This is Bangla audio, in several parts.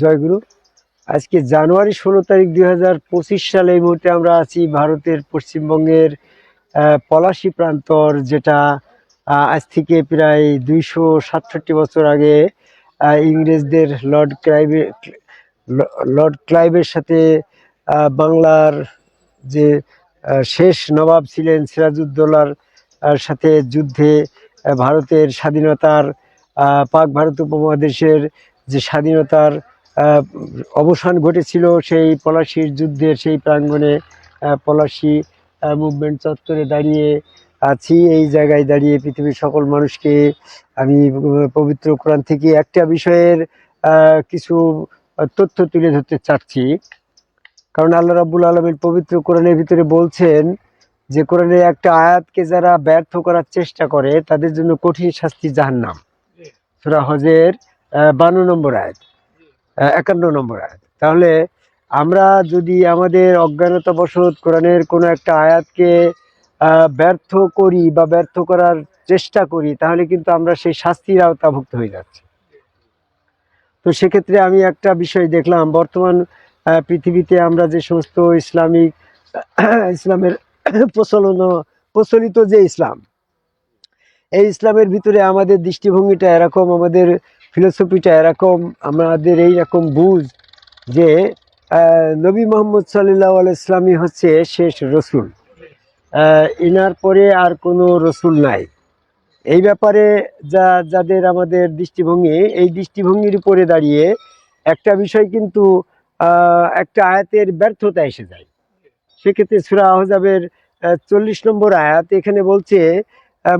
জয়গুরু, আজকে জানুয়ারি ষোলো তারিখ দুই হাজার পঁচিশ সালে এই মুহূর্তে আমরা আছি ভারতের পশ্চিমবঙ্গের পলাশী প্রান্তর, যেটা আজ থেকে প্রায় দুইশো সাতষট্টি বছর আগে ইংরেজদের লর্ড ক্লাইভে, লর্ড ক্লাইভের সাথে বাংলার যে শেষ নবাব ছিলেন সিরাজউদ্দৌলার সাথে যুদ্ধে ভারতের স্বাধীনতার পাক ভারত উপমহাদেশের যে স্বাধীনতার অবসান ঘটেছিল সেই পলাশির যুদ্ধের সেই প্রাঙ্গণে পলাশি মুভমেন্ট চত্বরে দাঁড়িয়ে আছি, এই জায়গায় দাঁড়িয়ে পৃথিবীর সকল মানুষকে আমি পবিত্র কোরআন থেকে একটা বিষয়ের কিছু তথ্য তুলে ধরতে চাচ্ছি। কারণ আল্লাহ রাব্বুল আলমের পবিত্র কোরআনের ভিতরে বলছেন যে, কোরআনের একটা আয়াতকে যারা ব্যর্থ করার চেষ্টা করে, তাদের জন্য কঠিন শাস্তি জাহান্নাম। সুরা হজের বান্ন নম্বর আয়াত। একান্ন নম্বর আয়াত। তাহলে আমরা যদি আমাদের অজ্ঞানতাবশত কোরআনের কোনো একটা আয়াতকে ব্যর্থ করি বা ব্যর্থ করার চেষ্টা করি, তাহলে কিন্তু আমরা সেই শাস্তির আওতাভুক্ত হয়ে যাচ্ছি। তো সেক্ষেত্রে আমি একটা বিষয় দেখলাম, বর্তমান পৃথিবীতে আমরা যে সমস্ত ইসলামিক, ইসলামের প্রচলন, প্রচলিত যে ইসলাম, এই ইসলামের ভিতরে আমাদের দৃষ্টিভঙ্গিটা এরকম, আমাদের ফিলোসফিটা এরকম, আমাদের এই রকম বুঝ যে নবী মোহাম্মদ সাল্লাহ ইসলামই হচ্ছে শেষ রসুল। ইনার পরে আর কোনো রসুল নাই। এই ব্যাপারে যা, যাদের আমাদের দৃষ্টিভঙ্গি, এই দৃষ্টিভঙ্গির উপরে দাঁড়িয়ে একটা বিষয় কিন্তু একটা আয়াতের ব্যর্থতা এসে যায়। সেক্ষেত্রে সুরা আহজাবের চল্লিশ নম্বর আয়াত এখানে বলছে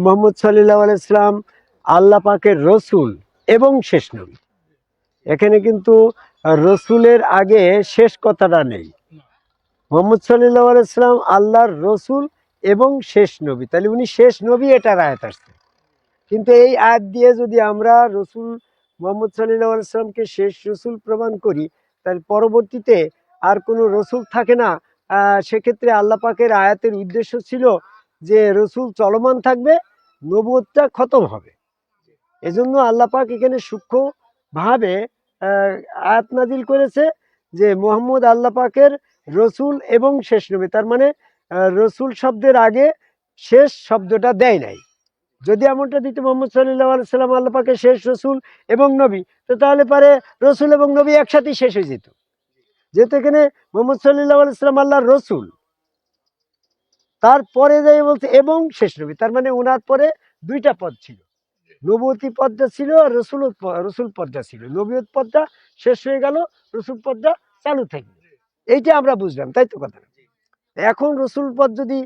মোহাম্মদ সাল্লাহ আলাইসলাম আল্লাহ পাকের রসুল এবং শেষ নবী। এখানে কিন্তু রসুলের আগে শেষ কথাটা নেই। মোহাম্মদ সাল্লাহ আলাইসলাম আল্লাহর রসুল এবং শেষ নবী। তাহলে উনি শেষ নবী এটার আয়াত আসছে। কিন্তু এই আয়াত দিয়ে যদি আমরা রসুল মোহাম্মদ সাল্লাহ আলাইসলামকে শেষ রসুল প্রমাণ করি, তাহলে পরবর্তীতে আর কোনো রসুল থাকে না। সেক্ষেত্রে আল্লাহ পাকের আয়াতের উদ্দেশ্য ছিল যে রসুল চলমান থাকবে, নবুয়তটা খতম হবে। এজন্য আল্লাহ পাক এখানে সূক্ষ্মভাবে আয়াত করেছে যে মোহাম্মদ আল্লাহ পাকের রসুল এবং শেষ নবী। তার মানে রসুল শব্দের আগে শেষ শব্দটা দেয় নাই। যদি এমনটা দিত মোহাম্মদ সাল্লাহ আলাইসাল্লাম আল্লাহ পাকের শেষ রসুল এবং নবী, তো তাহলে পারে রসুল এবং নবী একসাথেই শেষ হয়ে যেত। যেহেতু এখানে মোহাম্মদ সাল্লাহ আলাইসাল্লাম আল্লাহর রসুল। তারপরে যাই বলছে এবং শেষ নবী। তার মানে ওনার পরে দুইটা পদ ছিল। নবতী পদটা ছিল আর রসুল রসুল পদটা ছিল। নবীয়ত পদটা শেষ হয়ে গেল, রসুল পদটা চালু থাকবে এইটা আমরা বুঝলাম, তাই তো কথা এখন রসুল পদ যদি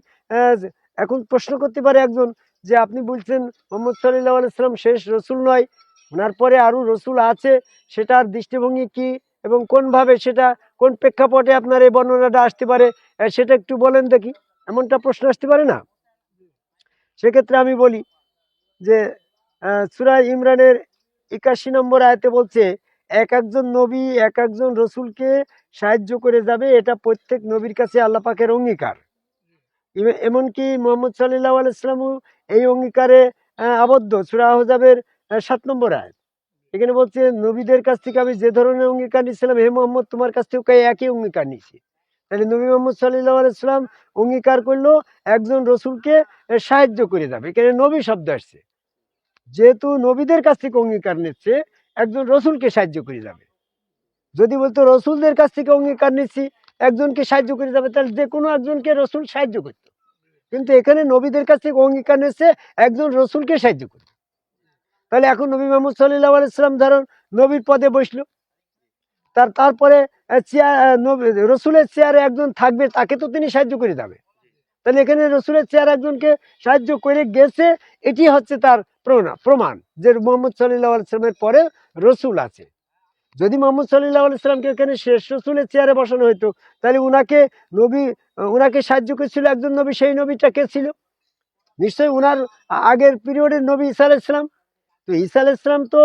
এখন প্রশ্ন করতে পারে একজন যে আপনি বলছেন মোহাম্মদ সাল্লাহ আলাইসালাম শেষ রসুল নয়, ওনার পরে আরও রসুল আছে সেটার দৃষ্টিভঙ্গি কি এবং কোনভাবে সেটা, কোন প্রেক্ষাপটে আপনার এই বর্ণনাটা আসতে পারে সেটা একটু বলেন দেখি, এমনটা প্রশ্ন আসতে পারে না? সেক্ষেত্রে আমি বলি যে সুরা ইমরানের একাশি নম্বর আয়তে বলছে, এক একজন নবী, এক একজন রসুলকে সাহায্য করে যাবে, এটা প্রত্যেক নবীর কাছে আল্লাহ পাকের অঙ্গীকার। এমনকি মোহাম্মদ সাল্লাহ আলাইসলামও এই অঙ্গীকারে আবদ্ধ। সুরা আহজাবের সাত নম্বর আয় এখানে বলছে, নবীদের কাছ থেকে আমি যে ধরনের অঙ্গীকার নিয়েছিলাম, হে মোহাম্মদ, তোমার কাছ থেকে একই অঙ্গীকার নিয়েছি। তাহলে নবী মোহাম্মদ সাল্লাহ আলাইসালাম অঙ্গীকার করল, একজন রসুলকে সাহায্য করে যাবে। এখানে নবী শব্দ আসছে। যেহেতু নবীদের কাছ থেকে অঙ্গীকার নিচ্ছে, একজন রসুলকে সাহায্য করে যাবে। যদি বলতো রসুলদের কাছ থেকে অঙ্গীকার নিচ্ছি, একজনকে সাহায্য করে যাবে, তাহলে যে কোনো একজনকে রসুল সাহায্য করত। কিন্তু এখানে নবীদের কাছ থেকে অঙ্গীকার নিচ্ছে, একজন রসুলকে সাহায্য করবে তাহলে এখন নবী মোহাম্মদ সাল্লাহ আলাইসাল্লাম ধরুন নবীর পদে বসল। তার, তারপরে চেয়ার রসুলের চেয়ারে একজন থাকবে, তাকে তো তিনি সাহায্য করে যাবে। তাহলে এখানে রসুলের চেয়ার একজনকে সাহায্য করে গেছে, এটি হচ্ছে তার প্রমাণ প্রমাণ যে মোহাম্মদ সাল্লাহ আলাইসলামের পরে রসুল আছে। যদি মোহাম্মদ সাল্লাহ আলাইসলামকে এখানে শেষ রসুলের চেয়ারে বসানো হতো তাহলে উনাকে নবী, উনাকে সাহায্য করেছিল একজন নবী, সেই নবীটা কে ছিল? নিশ্চয়ই উনার আগের পিরিয়ডের নবী ঈসা আলাইসলাম তো ঈসা আলাইসলাম তো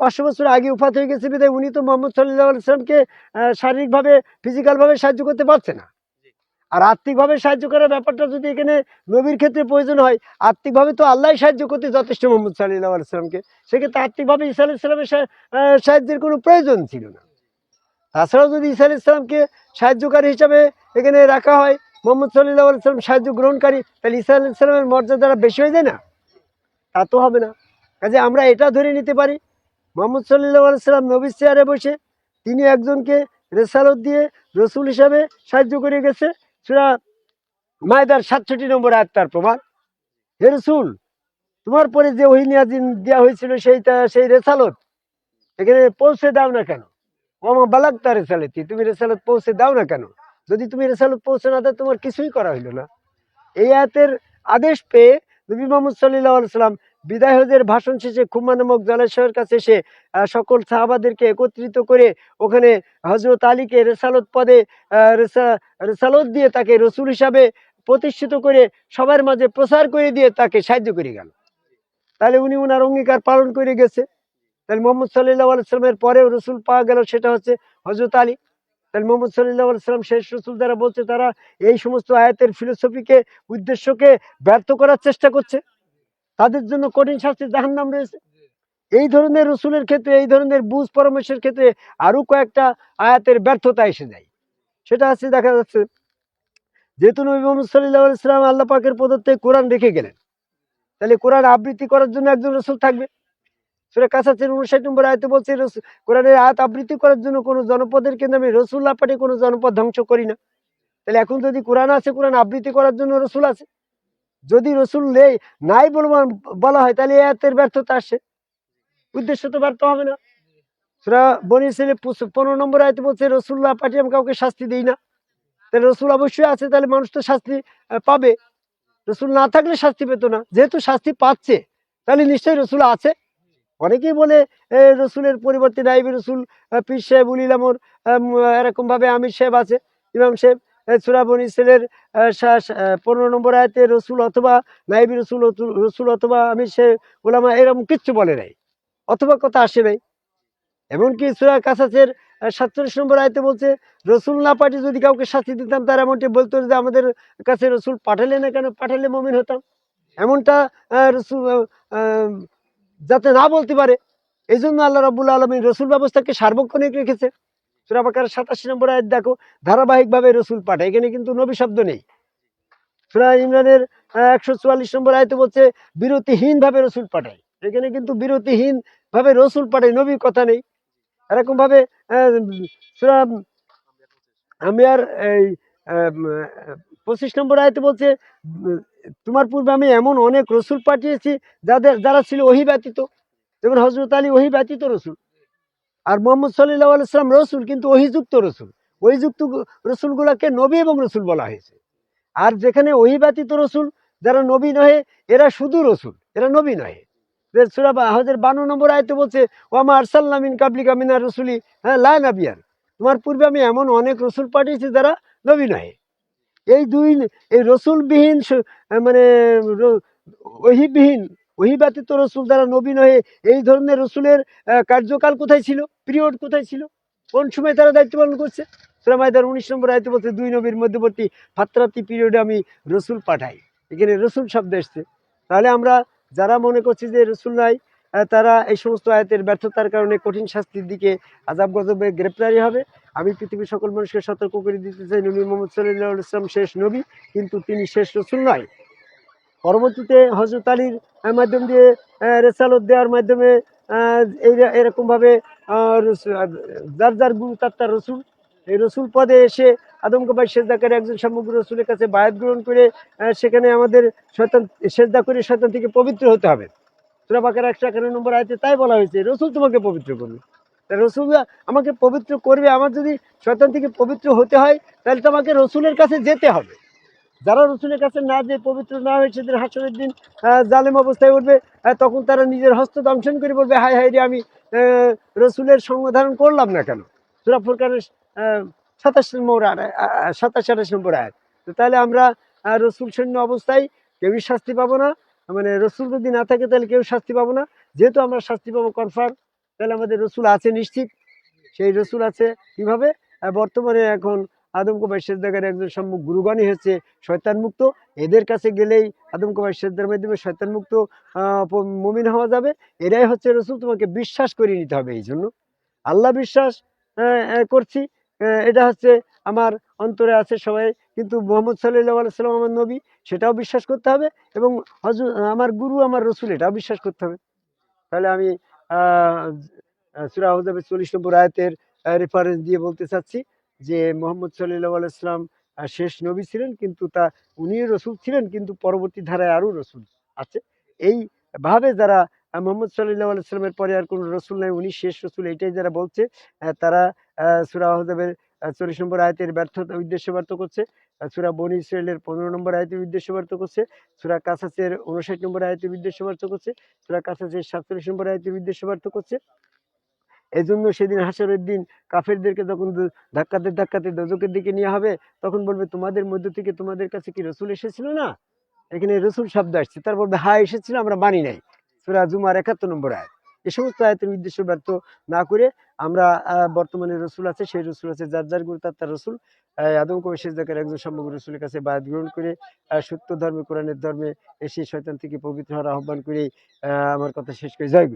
পাঁচশো বছর আগে উফাত হয়ে গেছে বিধায় উনি তো মোহাম্মদ সাল্লাহ আলাইসলামকে শারীরিকভাবে, ফিজিক্যালভাবে সাহায্য করতে পারছে না। আর আর্থিকভাবে সাহায্য করার ব্যাপারটা যদি এখানে নবীর ক্ষেত্রে প্রয়োজন হয়, আর্থিকভাবে তো আল্লাহ সাহায্য করতে যথেষ্ট মোহাম্মদ সাল্লাহ আলাইসালামকে সেক্ষেত্রে আর্থিকভাবে ঈসা আলাইসালামের সাহায্যের কোনো প্রয়োজন ছিল না। তাছাড়াও যদি ঈসা আলাইসালামকে সাহায্যকারী হিসাবে এখানে রাখা হয়, মোহাম্মদ সাল্লাহ আলাইসালাম সাহায্য গ্রহণকারী, তাহলে ঈসা আলাইসালামের মর্যাদাটা বেশি হয়ে যায় না? তা তো হবে না। কাজে আমরা এটা ধরে নিতে পারি, মোহাম্মদ সাল্লাহ আলাইসালাম নবীর চেয়ারে বসে তিনি একজনকে রেসালত দিয়ে রসুল হিসাবে সাহায্য করে গেছে সেটা মায়দার সাতষট্টি নম্বর আয়াত তার প্রমাণ। হে রসুল, তোমার পরে যে ওহিনিয়াজিন দেওয়া হয়েছিল সেইটা, সেই রেসালত এখানে পৌঁছে দাও না কেন? ওমা বালাক তার রেসালতি, তুমি রেসালত পৌঁছে দাও না কেন? যদি তুমি রেসালত পৌঁছে না দাও, তোমার কিছুই করা হইল না। এই আয়াতের আদেশ পেয়ে নবী মোহাম্মদ সাল্লাহ সাল্লাম বিদায় ভাষণ শেষে খুম্মা জলাশয়ের কাছে এসে সকল সাহাবাদেরকে একত্রিত করে ওখানে হজরত আলীকে রেসালত পদে রেসালত দিয়ে তাকে রসুল হিসাবে প্রতিষ্ঠিত করে সবার মাঝে প্রচার করে দিয়ে তাকে সাহায্য করে গেল। তাহলে উনি ওনার অঙ্গীকার পালন করে গেছে। তাহলে মোহাম্মদ সাল্লাহ আলাইসলামের পরেও রসুল পাওয়া গেল, সেটা হচ্ছে হজরত আলী। তাহলে মোহাম্মদ সাল্লাহ আলাইসলাম শেষ রসুল যারা বলছে, তারা এই সমস্ত আয়াতের ফিলোসফিকে উদ্দেশ্যকে ব্যর্থ করার চেষ্টা করছে। তাদের জন্য কঠিন শাস্তির জাহান্নাম রয়েছে। এই ধরনের রসুলের ক্ষেত্রে এই ধরনের বুঝ পরামর্শের ক্ষেত্রে আরও কয়েকটা আয়াতের ব্যর্থতা এসে যায়। সেটা আছে দেখা যাচ্ছে যেহেতু নবী মোহাম্মদ সাল্লাহ আলাইসলাম আল্লাহ পাকের প্রদত্তে কোরআন রেখে গেলেন। তাহলে কোরআন আবৃত্তি করার জন্য একজন রসুল থাকবে। সেটা কাছাচের উনষাট নম্বর আয়তে বলছে রসুল- কোরআনের আয়াত আবৃত্তি করার জন্য কোনো জনপদের কেন্দ্রে আমি রসুল্লাহ পাঠে কোনো জনপদ ধ্বংস করি না। তাহলে এখন যদি কোরআন আছে কোরআন আবৃত্তি করার জন্য রসুল আছে যদি রসুল নেই, নাই বলব বলা হয়, তাহলে এই আয়াতের ব্যর্থতা আসে। উদ্দেশ্য তো ব্যর্থ হবে না। সেটা বনি ছেলে পনেরো নম্বর আয়তে বলছে, রসুল্লাহ পাঠে আমি কাউকে শাস্তি দিই না। তাহলে রসুল অবশ্যই আছে, তাহলে মানুষ তো শাস্তি পাবে। রসুল না থাকলে শাস্তি পেতো না। যেহেতু শাস্তি পাচ্ছে, তাহলে নিশ্চয়ই রসুল আছে। অনেকেই বলে রসুলের পরিবর্তে নাইবি রসুল পীর সাহেব উল ইলামর এরকম ভাবে আমির সাহেব আছে, ইমাম সাহেব। সুরাবনি ছেলের পনেরো নম্বর আয়তে রসুল অথবা নাইবি রসুল রসুল অথবা আমি সে ওলামা এরকম কিচ্ছু বলে নাই, অথবা কথা আসে নাই। এমনকি সুরা কাছাচের সাতচল্লিশ নম্বর আয়তে বলছে, রসুল না পাঠিয়ে যদি কাউকে শাস্তি দিতাম, তার এমনটি বলতো যে আমাদের কাছে রসুল পাঠালে না কেন? পাঠালে মমিন হতাম। এমনটা রসুল যাতে না বলতে পারে। এই জন্য আল্লাহ রাবুল আলমী রসুল ব্যবস্থাকে সার্বক্ষণিক রেখেছে। সুরাবাকার সাতাশি নম্বর আয়াত দেখো, ধারাবাহিকভাবে রসুল পাঠায়, এখানে কিন্তু নবী শব্দ নেই। সুরা ইমরানের একশো চুয়াল্লিশ নম্বর আয়তে বলছে বিরতিহীন ভাবে রসুল পাঠায়। এখানে কিন্তু বিরতিহীন ভাবে রসুল পাঠায়, নবীর কথা নেই। এরকম ভাবে সুরা আমি আর এই পঁচিশ নম্বর আয়তে বলছে, তোমার পূর্বে আমি এমন অনেক রসুল পাঠিয়েছি, যাদের, যারা ছিল ওহি ব্যতীত যেমন হজরত আলী ওহি ব্যতীত রসুল। আর মোহাম্মদ সাল্লাহ আলাইসলাম রসুল, কিন্তু ওহিযুক্ত রসুল। ওহিযুক্ত রসুলগুলোকে নবী এবং রসুল বলা হয়েছে। আর যেখানে ওহি ব্যতীত রসুল, যারা নবী নহে, এরা শুধু রসুল, এরা নবী নহে। সূরা হজের বান্ন নম্বর আয়তে বলছে, ওয়ামা আরসাল্লামিন কাবলিকা মিনার রসুলি হ্যাঁ লা নাবিয়ান। তোমার পূর্বে আমি এমন অনেক রসুল পাঠিয়েছি যারা নবী নহে। এই দুই, এই রসুলবিহীন মানে ওহিবিহীন ওহি ব্যতীত রসুল যারা নবী নহে এই ধরনের রসুলের কার্যকাল কোথায় ছিল? পিরিয়ড কোথায় ছিল? কোন সময় তারা দায়িত্ব পালন করছে? সুরামায়দার উনিশ নম্বর আয়তে বলছে, দুই নবীর মধ্যবর্তী ফাত্রাতি পিরিয়ডে আমি রসুল পাঠাই। এখানে রসুল শব্দ এসছে। তাহলে আমরা যারা মনে করছি যে রসুল নাই তারা এই সমস্ত আয়াতের ব্যর্থতার কারণে কঠিন শাস্তির দিকে আজাব গজবে গ্রেপ্তারি হবে। আমি পৃথিবীর সকল মানুষকে সতর্ক করে দিতে চাই, নবী মোহাম্মদ সাল্লাহ ইসলাম শেষ নবী, কিন্তু তিনি শেষ রসুল নয়। পরবর্তীতে হজরত আলীর মাধ্যম দিয়ে রেসালত দেওয়ার মাধ্যমে এই এরকমভাবে যার যার গুরু তার রসুল। এই রসুল পদে এসে আদমকবাই সেজদাকারী একজন সমগ্র রসুলের কাছে বায়াত গ্রহণ করে সেখানে আমাদের শয়তান, সেজদা করে শয়তান থেকে পবিত্র হতে হবে। সুরা বাকার একশো একান্ন নম্বর আয়তে তাই বলা হয়েছে, রসুল তোমাকে পবিত্র করবে রসুল আমাকে পবিত্র করবে, আমার যদি শয়তান থেকে পবিত্র হতে হয়, তাহলে তোমাকে রসুলের কাছে যেতে হবে। যারা রসুলের কাছে না যে পবিত্র না হয়ে সেদিন হাসরের দিন জালেম অবস্থায় উঠবে তখন তারা নিজের হস্ত দংশন করে বলবে হাই হাই রে, আমি রসুলের সঙ্গ ধারণ করলাম না কেন? সুরা ফুরকানের সাতাশ নম্বর আয়- সাতাশ, আঠাশ নম্বর আয়াত তো তাহলে আমরা রসুল সৈন্য অবস্থায় কেউই শাস্তি পাবো না। মানে রসুল যদি না থাকে, তাহলে কেউ শাস্তি পাবো না। যেহেতু আমরা শাস্তি পাবো কনফার্ম, তাহলে আমাদের রসুল আছে নিশ্চিত। সেই রসুল আছে কীভাবে? বর্তমানে এখন আদম কবাই সেজদাকারী একজন সম্মুখ গুরুগণই হচ্ছে শয়তান মুক্ত এদের কাছে গেলেই আদম কুমার সেজদার মাধ্যমে শয়তান মুক্ত মুমিন হওয়া যাবে। এরাই হচ্ছে রসুল, তোমাকে বিশ্বাস করিয়ে নিতে হবে এই জন্য। আল্লাহ বিশ্বাস করছি। এটা হচ্ছে আমার অন্তরে আছে সবাই। কিন্তু মোহাম্মদ সাল্লাহ সাল্লাম আমার নবী, সেটাও বিশ্বাস করতে হবে এবং হজর আমার গুরু, আমার রসুল, এটাও বিশ্বাস করতে হবে। তাহলে আমি সুরা হজাবের চল্লিশ নম্বর আয়তের রেফারেন্স দিয়ে বলতে চাচ্ছি। যে মোহাম্মদ সাল্লাহ আলাইসলাম শেষ নবী ছিলেন, কিন্তু তা উনি রসুল ছিলেন, কিন্তু পরবর্তী ধারায় আরও রসুল আছে। এই ভাবে যারা মোহাম্মদ সাল্লাহ আলাইসলামের পরে আর কোনো রসুল নাই, উনি শেষ রসুল এটাই যারা বলছে তারা সুরা হজাবের চল্লিশ নম্বর আয়তের ব্যর্থতা উদ্দেশ্য ব্যর্থ করছে সুরা বনি ইসরায়েলের পনেরো নম্বর আয়তের উদ্দেশ্য ব্যর্থ করছে, সুরা কাসাসের উনষাট নম্বর আয়তের উদ্দেশ্য ব্যর্থ করছে, সুরা কাসাসের সাতচল্লিশ নম্বর আয়তের উদ্দেশ্য ব্যর্থ করছে। এই জন্য সেদিন হাসরের দিন কাফেরদেরকে যখন ধাক্কাতে ধাক্কাতে দোজকের দিকে নিয়ে হবে, তখন বলবে, তোমাদের মধ্য থেকে তোমাদের কাছে কি রসুল এসেছিল না? এখানে রসুল শব্দ আসছে। তার বলবে হ্যাঁ এসেছিল, আমরা মানি নাই। সুরা জুমার একাত্তর নম্বর আয় এই সমস্ত আয়তের উদ্দেশ্য ব্যর্থ না করে আমরা বর্তমানে রসুল আছে, সেই রসুল আছে, যার যার গুরু তার তার রসুল। আদম কবি শেষদাকের একজন সম্ভব রসুলের কাছে বায়াত গ্রহণ করে সত্য ধর্মে, কোরআনের ধর্মে এসে শয়তান থেকে পবিত্র হওয়ার আহ্বান করে আমার কথা শেষ করে জয়।